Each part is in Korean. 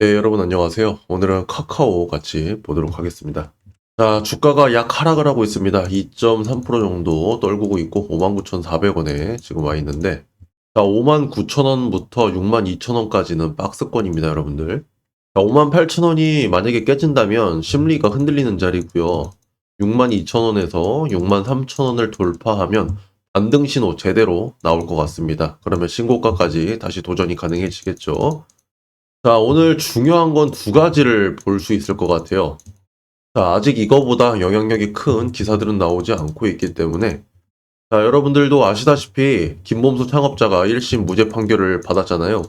네, 여러분 안녕하세요. 오늘은 카카오 같이 보도록 하겠습니다. 자, 주가가 약 하락을 하고 있습니다. 2.3% 정도 떨구고 있고 59,400원에 지금 와 있는데 자, 59,000원부터 62,000원까지는 박스권입니다, 여러분들. 자, 58,000원이 만약에 깨진다면 심리가 흔들리는 자리고요. 62,000원에서 63,000원을 돌파하면 반등 신호 제대로 나올 것 같습니다. 그러면 신고가까지 다시 도전이 가능해지겠죠. 자, 오늘 중요한 건 두 가지를 볼 수 있을 것 같아요. 자, 아직 이거보다 영향력이 큰 기사들은 나오지 않고 있기 때문에 자, 여러분들도 아시다시피 김범수 창업자가 1심 무죄 판결을 받았잖아요.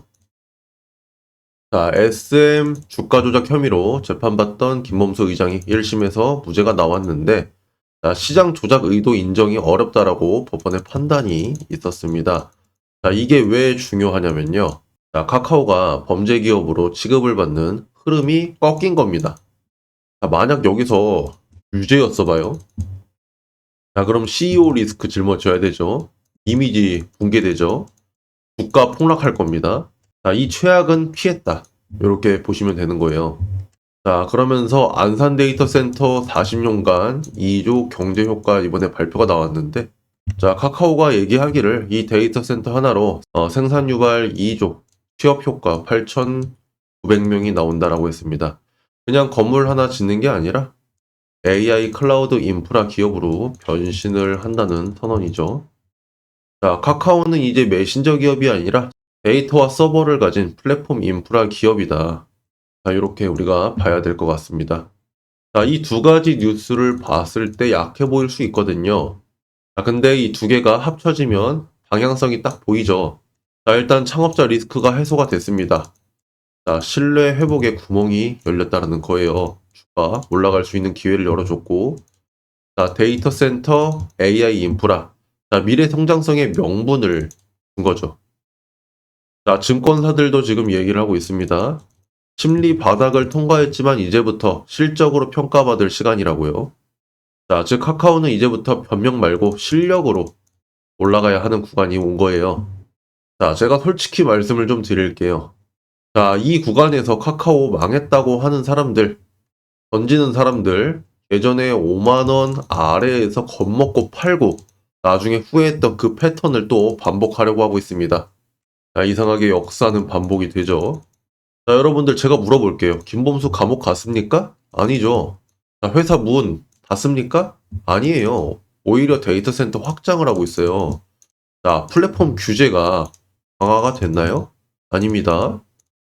자, SM 주가 조작 혐의로 재판받던 김범수 의장이 1심에서 무죄가 나왔는데 자, 시장 조작 의도 인정이 어렵다라고 법원의 판단이 있었습니다. 자, 이게 왜 중요하냐면요. 자, 카카오가 범죄 기업으로 취급을 받는 흐름이 꺾인 겁니다. 자, 만약 여기서 유죄였어 봐요. 자, 그럼 CEO 리스크 짊어져야 되죠. 이미지 붕괴되죠. 주가 폭락할 겁니다. 자, 이 최악은 피했다. 이렇게 보시면 되는 거예요. 자, 그러면서 안산 데이터 센터 40년간 2조 경제 효과 이번에 발표가 나왔는데 자, 카카오가 얘기하기를 이 데이터 센터 하나로 어, 생산 유발 2조 취업 효과 8,900명이 나온다라고 했습니다. 그냥 건물 하나 짓는 게 아니라 AI 클라우드 인프라 기업으로 변신을 한다는 선언이죠. 자, 카카오는 이제 메신저 기업이 아니라 데이터와 서버를 가진 플랫폼 인프라 기업이다. 자, 이렇게 우리가 봐야 될 것 같습니다. 자, 이 두 가지 뉴스를 봤을 때 약해 보일 수 있거든요. 자, 근데 이 두 개가 합쳐지면 방향성이 딱 보이죠. 자, 일단 창업자 리스크가 해소가 됐습니다. 자, 신뢰 회복의 구멍이 열렸다는 거예요. 주가 올라갈 수 있는 기회를 열어줬고, 자, 데이터 센터, AI 인프라, 자, 미래 성장성의 명분을 준 거죠. 자, 증권사들도 지금 얘기를 하고 있습니다. 심리 바닥을 통과했지만 이제부터 실적으로 평가받을 시간이라고요. 자, 즉 카카오는 이제부터 변명 말고 실력으로 올라가야 하는 구간이 온 거예요. 자, 제가 솔직히 말씀을 좀 드릴게요. 자, 이 구간에서 카카오 망했다고 하는 사람들, 던지는 사람들, 예전에 5만원 아래에서 겁먹고 팔고, 나중에 후회했던 그 패턴을 또 반복하려고 하고 있습니다. 자, 이상하게 역사는 반복이 되죠. 자, 여러분들 제가 물어볼게요. 김범수 감옥 갔습니까? 아니죠. 자, 회사 문 닫습니까? 아니에요. 오히려 데이터 센터 확장을 하고 있어요. 자, 플랫폼 규제가 강화가 됐나요? 아닙니다.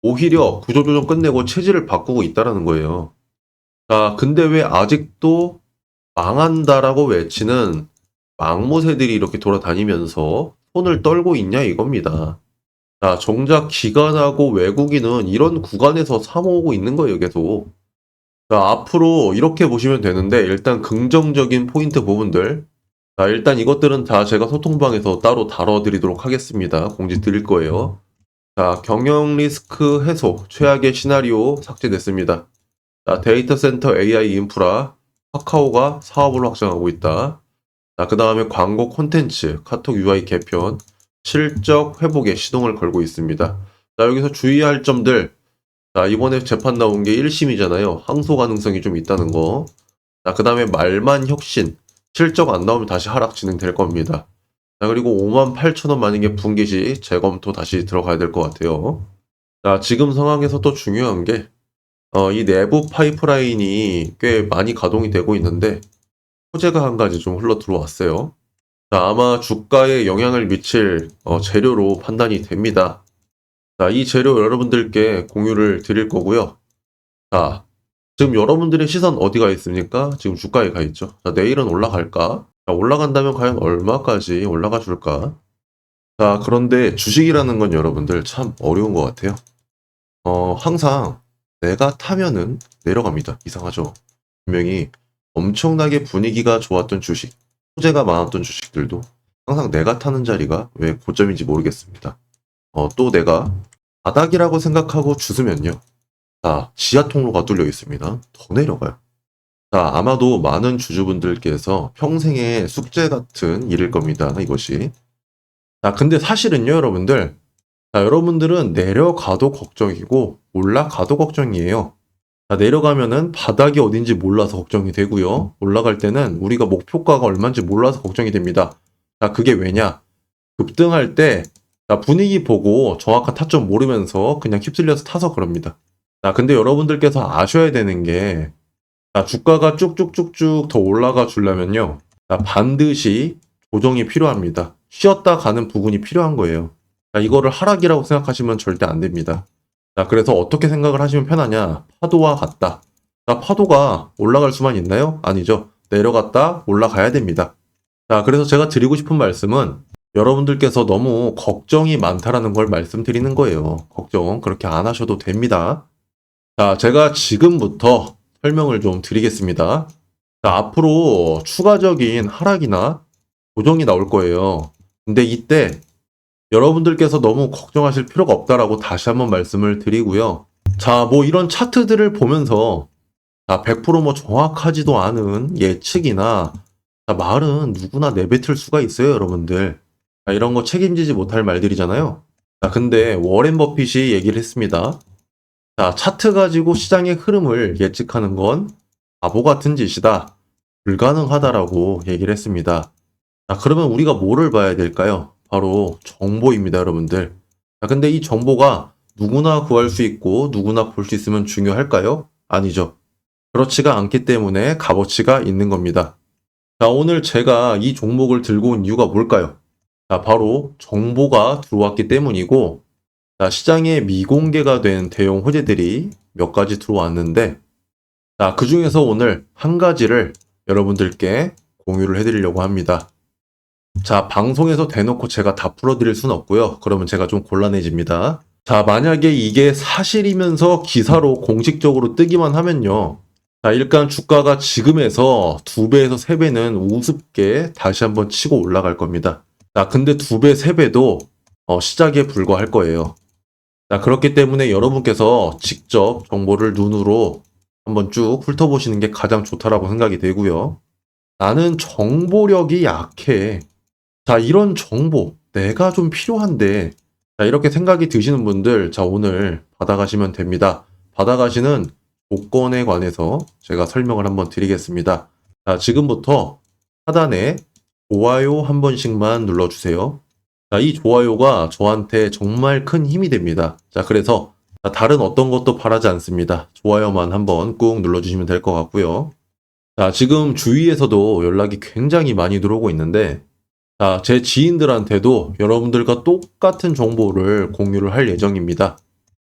오히려 구조조정 끝내고 체질을 바꾸고 있다라는 거예요. 자, 근데 왜 아직도 망한다라고 외치는 망모새들이 이렇게 돌아다니면서 손을 떨고 있냐 이겁니다. 자, 정작 기관하고 외국인은 이런 구간에서 사모으고 있는 거예요, 계속. 자, 앞으로 이렇게 보시면 되는데, 일단 긍정적인 포인트 부분들. 자, 일단 이것들은 다 제가 소통방에서 따로 다뤄드리도록 하겠습니다. 공지 드릴 거예요. 자, 경영 리스크 해소, 최악의 시나리오 삭제됐습니다. 자, 데이터 센터 AI 인프라, 카카오가 사업을 확장하고 있다. 자, 그 다음에 광고 콘텐츠, 카톡 UI 개편, 실적 회복에 시동을 걸고 있습니다. 자, 여기서 주의할 점들. 자, 이번에 재판 나온 게 1심이잖아요. 항소 가능성이 좀 있다는 거. 자, 그 다음에 말만 혁신. 실적 안 나오면 다시 하락 진행될 겁니다. 자, 그리고 5만 8천 원 만약에 분기 시 재검토 다시 들어가야 될 것 같아요. 자, 지금 상황에서 또 중요한 게, 어, 이 내부 파이프라인이 꽤 많이 가동이 되고 있는데, 호재가 한 가지 좀 흘러 들어왔어요. 자, 아마 주가에 영향을 미칠 어, 재료로 판단이 됩니다. 자, 이 재료 여러분들께 공유를 드릴 거고요. 자, 지금 여러분들의 시선 어디가 있습니까? 지금 주가에 가 있죠. 자, 내일은 올라갈까? 자, 올라간다면 과연 얼마까지 올라가 줄까? 자, 그런데 주식이라는 건 여러분들 참 어려운 것 같아요. 어, 항상 내가 타면은 내려갑니다. 이상하죠? 분명히 엄청나게 분위기가 좋았던 주식, 호재가 많았던 주식들도 항상 내가 타는 자리가 왜 고점인지 모르겠습니다. 어, 또 내가 바닥이라고 생각하고 주스면요. 자, 지하 통로가 뚫려 있습니다. 더 내려가요. 자, 아마도 많은 주주분들께서 평생의 숙제 같은 일일 겁니다. 이것이. 자, 근데 사실은요, 여러분들. 자, 여러분들은 내려가도 걱정이고 올라가도 걱정이에요. 자, 내려가면은 바닥이 어딘지 몰라서 걱정이 되고요. 올라갈 때는 우리가 목표가가 얼마인지 몰라서 걱정이 됩니다. 자, 그게 왜냐? 급등할 때 자, 분위기 보고 정확한 타점 모르면서 그냥 휩쓸려서 타서 그럽니다. 자, 근데 여러분들께서 아셔야 되는 게 자, 주가가 쭉쭉쭉쭉 더 올라가 주려면요. 자, 반드시 조정이 필요합니다. 쉬었다 가는 부분이 필요한 거예요. 자, 이거를 하락이라고 생각하시면 절대 안 됩니다. 자, 그래서 어떻게 생각을 하시면 편하냐? 파도와 같다. 자, 파도가 올라갈 수만 있나요? 아니죠. 내려갔다 올라가야 됩니다. 자, 그래서 제가 드리고 싶은 말씀은 여러분들께서 너무 걱정이 많다라는 걸 말씀드리는 거예요. 걱정 그렇게 안 하셔도 됩니다. 자, 제가 지금부터 설명을 좀 드리겠습니다. 자, 앞으로 추가적인 하락이나 조정이 나올 거예요. 근데 이때 여러분들께서 너무 걱정하실 필요가 없다라고 다시 한번 말씀을 드리고요. 자, 뭐 이런 차트들을 보면서 자, 100%뭐 정확하지도 않은 예측이나 자, 말은 누구나 내뱉을 수가 있어요, 여러분들. 자, 이런 거 책임지지 못할 말들이잖아요. 자, 근데 워렌 버핏이 얘기를 했습니다. 자, 차트 가지고 시장의 흐름을 예측하는 건 바보 같은 짓이다. 불가능하다라고 얘기를 했습니다. 자, 그러면 우리가 뭐를 봐야 될까요? 바로 정보입니다, 여러분들. 자, 근데 이 정보가 누구나 구할 수 있고 누구나 볼 수 있으면 중요할까요? 아니죠. 그렇지가 않기 때문에 값어치가 있는 겁니다. 자, 오늘 제가 이 종목을 들고 온 이유가 뭘까요? 자, 바로 정보가 들어왔기 때문이고, 자, 시장에 미공개가 된 대형 호재들이 몇 가지 들어왔는데, 자, 그 중에서 오늘 한 가지를 여러분들께 공유를 해드리려고 합니다. 자, 방송에서 대놓고 제가 다 풀어드릴 수는 없고요. 그러면 제가 좀 곤란해집니다. 자, 만약에 이게 사실이면서 기사로 공식적으로 뜨기만 하면요. 자, 일단 주가가 지금에서 두 배에서 세 배는 우습게 다시 한번 치고 올라갈 겁니다. 자, 근데 두 배, 세 배도 어, 시작에 불과할 거예요. 자, 그렇기 때문에 여러분께서 직접 정보를 눈으로 한번 쭉 훑어보시는 게 가장 좋다라고 생각이 되고요. 나는 정보력이 약해. 자, 이런 정보 내가 좀 필요한데 자, 이렇게 생각이 드시는 분들 자, 오늘 받아가시면 됩니다. 받아가시는 조건에 관해서 제가 설명을 한번 드리겠습니다. 자, 지금부터 하단에 좋아요 한 번씩만 눌러주세요. 자, 이 좋아요가 저한테 정말 큰 힘이 됩니다. 자, 그래서 자, 다른 어떤 것도 바라지 않습니다. 좋아요만 한번 꾹 눌러주시면 될 것 같고요. 자, 지금 주위에서도 연락이 굉장히 많이 들어오고 있는데, 자, 제 지인들한테도 여러분들과 똑같은 정보를 공유를 할 예정입니다.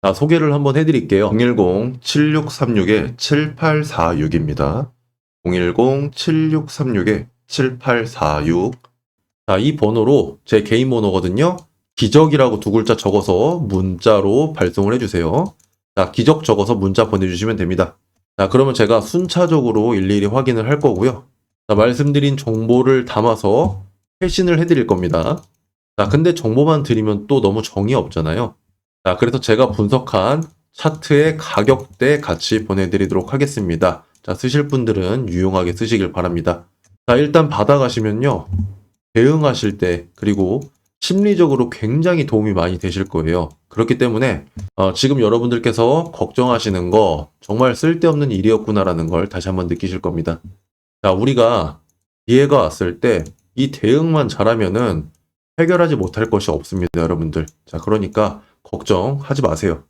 자, 소개를 한번 해드릴게요. 010-7636-7846입니다. 010-7636-7846. 자, 이 번호로 제 개인 번호거든요. 기적이라고 두 글자 적어서 문자로 발송을 해주세요. 자, 기적 적어서 문자 보내주시면 됩니다. 자, 그러면 제가 순차적으로 일일이 확인을 할 거고요. 자, 말씀드린 정보를 담아서 회신을 해드릴 겁니다. 자, 근데 정보만 드리면 또 너무 정이 없잖아요. 자, 그래서 제가 분석한 차트의 가격대 같이 보내드리도록 하겠습니다. 자, 쓰실 분들은 유용하게 쓰시길 바랍니다. 자, 일단 받아가시면요. 대응하실 때, 그리고 심리적으로 굉장히 도움이 많이 되실 거예요. 그렇기 때문에, 어, 지금 여러분들께서 걱정하시는 거 정말 쓸데없는 일이었구나라는 걸 다시 한번 느끼실 겁니다. 자, 우리가 기회가 왔을 때 이 대응만 잘하면은 해결하지 못할 것이 없습니다, 여러분들. 자, 그러니까 걱정하지 마세요.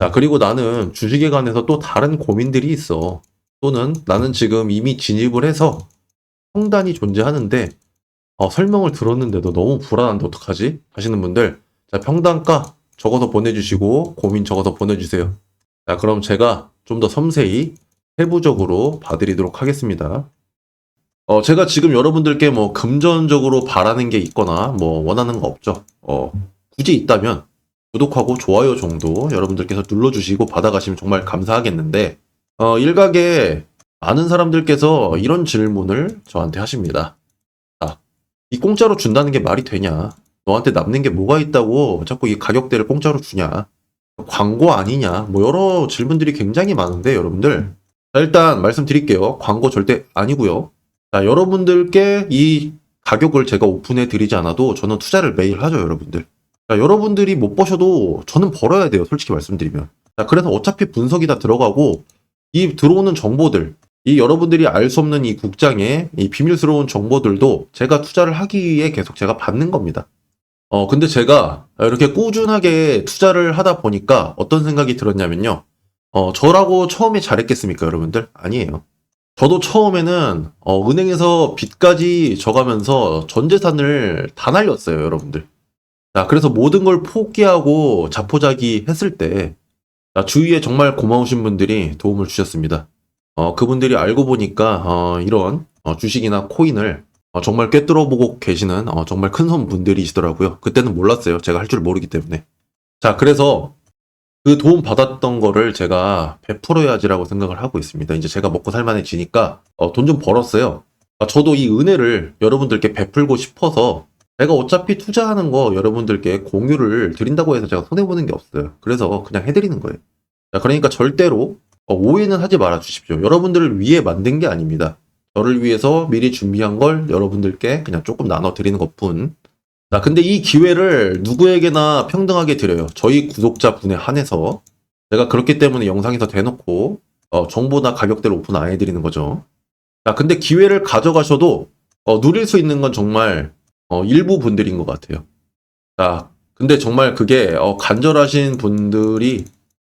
자, 그리고 나는 주식에 관해서 또 다른 고민들이 있어. 또는 나는 지금 이미 진입을 해서 평단이 존재하는데 어, 설명을 들었는데도 너무 불안한데 어떡하지? 하시는 분들 자, 평단가 적어서 보내주시고 고민 적어서 보내주세요. 자, 그럼 제가 좀 더 섬세히 세부적으로 봐드리도록 하겠습니다. 어, 제가 지금 여러분들께 뭐 금전적으로 바라는 게 있거나 뭐 원하는 거 없죠. 어, 굳이 있다면 구독하고 좋아요 정도 여러분들께서 눌러주시고 받아가시면 정말 감사하겠는데, 어, 일각에 많은 사람들께서 이런 질문을 저한테 하십니다. 아, 이 공짜로 준다는 게 말이 되냐? 너한테 남는 게 뭐가 있다고 자꾸 이 가격대를 공짜로 주냐? 광고 아니냐? 뭐 여러 질문들이 굉장히 많은데 여러분들. 자, 일단 말씀드릴게요. 광고 절대 아니고요. 자, 여러분들께 이 가격을 제가 오픈해 드리지 않아도 저는 투자를 매일 하죠, 여러분들. 자, 여러분들이 못 버셔도 저는 벌어야 돼요. 솔직히 말씀드리면. 자, 그래서 어차피 분석이 다 들어가고 이 들어오는 정보들, 이 여러분들이 알 수 없는 이 국장의 이 비밀스러운 정보들도 제가 투자를 하기 위해 계속 제가 받는 겁니다. 어, 근데 제가 이렇게 꾸준하게 투자를 하다 보니까 어떤 생각이 들었냐면요. 어, 저라고 처음에 잘했겠습니까, 여러분들? 아니에요. 저도 처음에는 어, 은행에서 빚까지 져가면서 전 재산을 다 날렸어요, 여러분들. 자, 그래서 모든 걸 포기하고 자포자기 했을 때 자, 주위에 정말 고마우신 분들이 도움을 주셨습니다. 어, 그분들이 알고 보니까 어, 이런 어, 주식이나 코인을 어, 정말 꿰뚫어 보고 계시는 어, 정말 큰손 분들이시더라고요. 그때는 몰랐어요. 제가 할 줄 모르기 때문에. 자, 그래서 그 도움 받았던 거를 제가 베풀어야지라고 생각을 하고 있습니다. 이제 제가 먹고 살만해지니까 어, 돈 좀 벌었어요. 아, 저도 이 은혜를 여러분들께 베풀고 싶어서 제가 어차피 투자하는 거 여러분들께 공유를 드린다고 해서 제가 손해보는 게 없어요. 그래서 그냥 해드리는 거예요. 자, 그러니까 절대로 어, 오해는 하지 말아 주십시오. 여러분들을 위해 만든 게 아닙니다. 저를 위해서 미리 준비한 걸 여러분들께 그냥 조금 나눠 드리는 것 뿐. 자, 근데 이 기회를 누구에게나 평등하게 드려요. 저희 구독자 분에 한해서. 제가 그렇기 때문에 영상에서 대놓고, 어, 정보나 가격대를 오픈 안 해드리는 거죠. 자, 근데 기회를 가져가셔도, 어, 누릴 수 있는 건 정말, 어, 일부 분들인 것 같아요. 자, 근데 정말 그게, 어, 간절하신 분들이,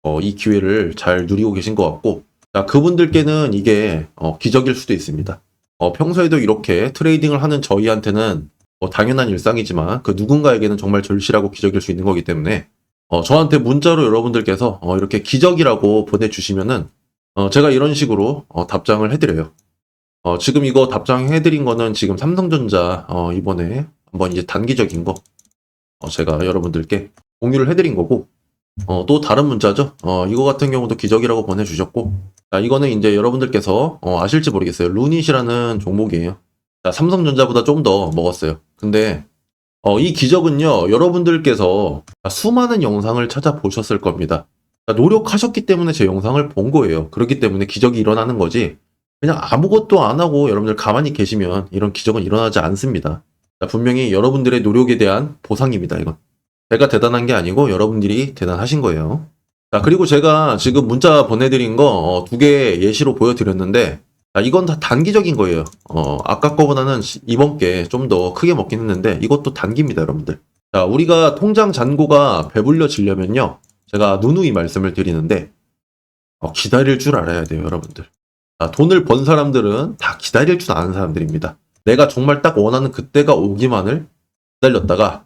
어, 이 기회를 잘 누리고 계신 것 같고, 자, 그분들께는 이게, 어, 기적일 수도 있습니다. 어, 평소에도 이렇게 트레이딩을 하는 저희한테는 뭐 당연한 일상이지만 그 누군가에게는 정말 절실하고 기적일 수 있는 거기 때문에 어, 저한테 문자로 여러분들께서 어, 이렇게 기적이라고 보내주시면은 어, 제가 이런 식으로 어, 답장을 해드려요. 어, 지금 이거 답장해드린 거는 지금 삼성전자 어, 이번에 한번 이제 단기적인 거 어, 제가 여러분들께 공유를 해드린 거고 어, 또 다른 문자죠. 어, 이거 같은 경우도 기적이라고 보내주셨고 자, 이거는 이제 여러분들께서 어, 아실지 모르겠어요. 루닛이라는 종목이에요. 자, 삼성전자보다 좀 더 먹었어요. 근데 어, 이 기적은요, 여러분들께서 수많은 영상을 찾아보셨을 겁니다. 자, 노력하셨기 때문에 제 영상을 본 거예요. 그렇기 때문에 기적이 일어나는 거지. 그냥 아무것도 안 하고 여러분들 가만히 계시면 이런 기적은 일어나지 않습니다. 자, 분명히 여러분들의 노력에 대한 보상입니다, 이건. 제가 대단한 게 아니고 여러분들이 대단하신 거예요. 자, 그리고 제가 지금 문자 보내드린 거 두 개 예시로 보여드렸는데, 자, 이건 다 단기적인 거예요. 어, 아까 거보다는 시- 이번 게 좀 더 크게 먹긴 했는데, 이것도 단기입니다, 여러분들. 자, 우리가 통장 잔고가 배불려지려면요, 제가 누누이 말씀을 드리는데, 어, 기다릴 줄 알아야 돼요, 여러분들. 자, 돈을 번 사람들은 다 기다릴 줄 아는 사람들입니다. 내가 정말 딱 원하는 그때가 오기만을 기다렸다가,